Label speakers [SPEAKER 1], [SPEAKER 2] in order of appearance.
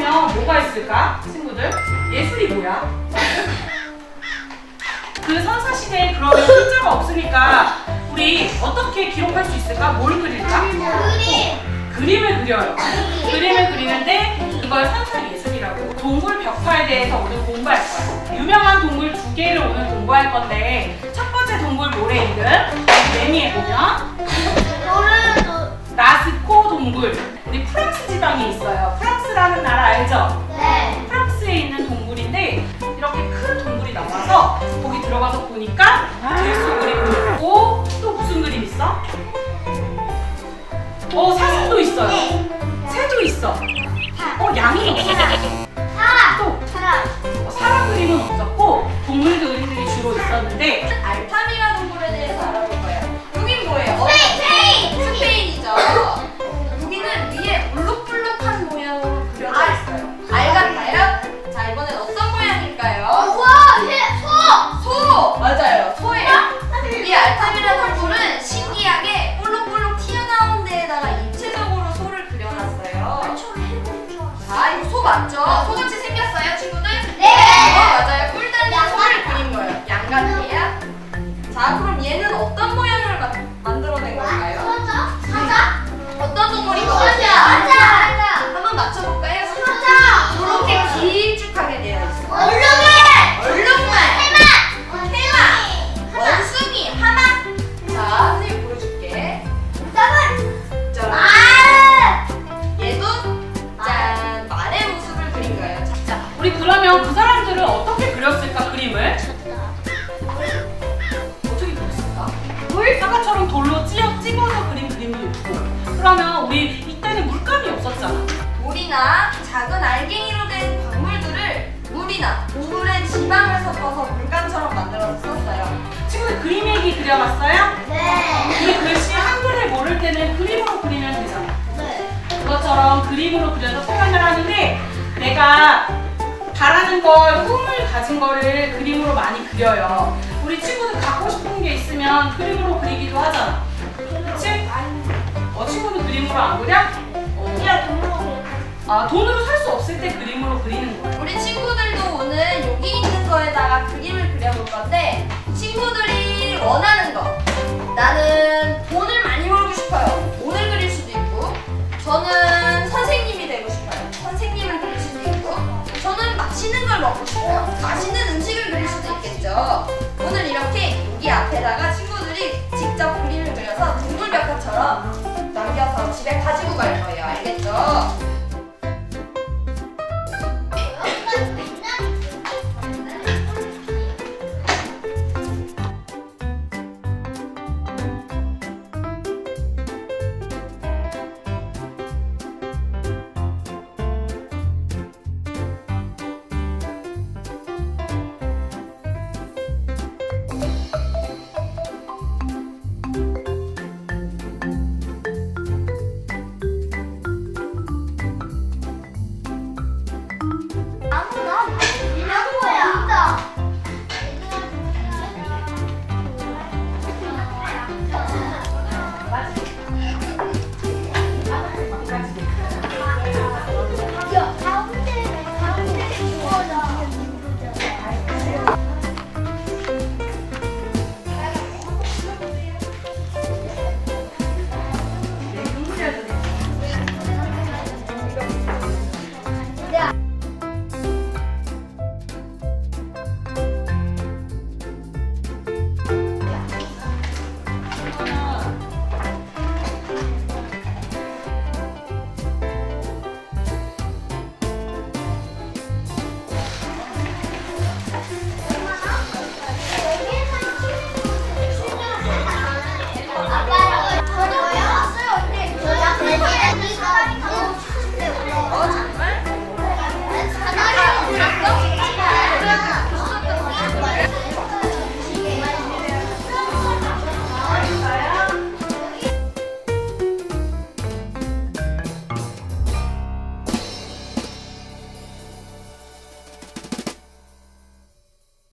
[SPEAKER 1] 나오면 뭐가 있을까? 친구들? 예술이 뭐야? 그 선사시대에 그러면 글자가 없으니까 우리 어떻게 기록할 수 있을까? 뭘 그릴까?
[SPEAKER 2] 그림.
[SPEAKER 1] 그림을 그려요. 그림을 그리는데 이걸 선사 예술이라고 동물 벽화에 대해서 오늘 공부할 거예요. 유명한 동물 두 개를 오늘 공부할 건데 첫 번째 동물 모래 이름 매미에 보면
[SPEAKER 2] 노래도.
[SPEAKER 1] 라스코 동굴 우리 프랑스 지방에 있어요. 프랑스라는 나라 알죠?
[SPEAKER 2] 네.
[SPEAKER 1] 프랑스에 있는 동굴인데 이렇게 큰 동굴이 나와서 거기 들어가서 보니까 들소 그림 있고 또 무슨 그림 있어? 어 사슴도 있어요. 새도 있어. 어 양이 없어.
[SPEAKER 3] 맞죠? 소같이 생겼어요, 친구들?
[SPEAKER 2] 네.
[SPEAKER 3] 어, 맞아요. 꿀단지 소를 그린 거예요. 양 같아요. 자, 그럼 얘는
[SPEAKER 1] 그러면 우리 이때는 물감이 없었잖아
[SPEAKER 3] 물이나 작은 알갱이로 된 광물들을 물이나 동물의 지방을 섞어서 물감처럼 만들어서 썼어요.
[SPEAKER 1] 친구들 그림 얘기 그려봤어요?
[SPEAKER 2] 네.
[SPEAKER 1] 우리 글씨 한글을 모를 때는 그림으로 그리면 되잖아
[SPEAKER 2] 네.
[SPEAKER 1] 그것처럼 그림으로 그려서 표현을 하는데 내가 바라는 걸 꿈을 가진 거를 그림으로 많이 그려요 우리 친구들 갖고 싶은 게 있으면 그림으로 그리기도 하잖아? 어 친구는 그림으로 안 그려? 어.
[SPEAKER 2] 야, 동물.
[SPEAKER 1] 아 돈으로 살 수 없을 때 그림으로 그리는 거야
[SPEAKER 3] 우리 친구들도 오늘 여기 있는 거에다가 그림을 그려볼 건데 친구들이 원하는 거 나는 돈을 많이 벌고 싶어요 돈을 그릴 수도 있고 저는 선생님이 되고 싶어요 선생님을 그릴 수도 있고 저는 맛있는 걸 먹고 싶어요 맛있는 음식을 그릴 수도 있겠죠 오늘 이렇게 여기 앞에다가 친구들이 직접 그림을 그려서 동물벽화처럼 남겨서 집에 가지고 갈 거예요 알겠죠?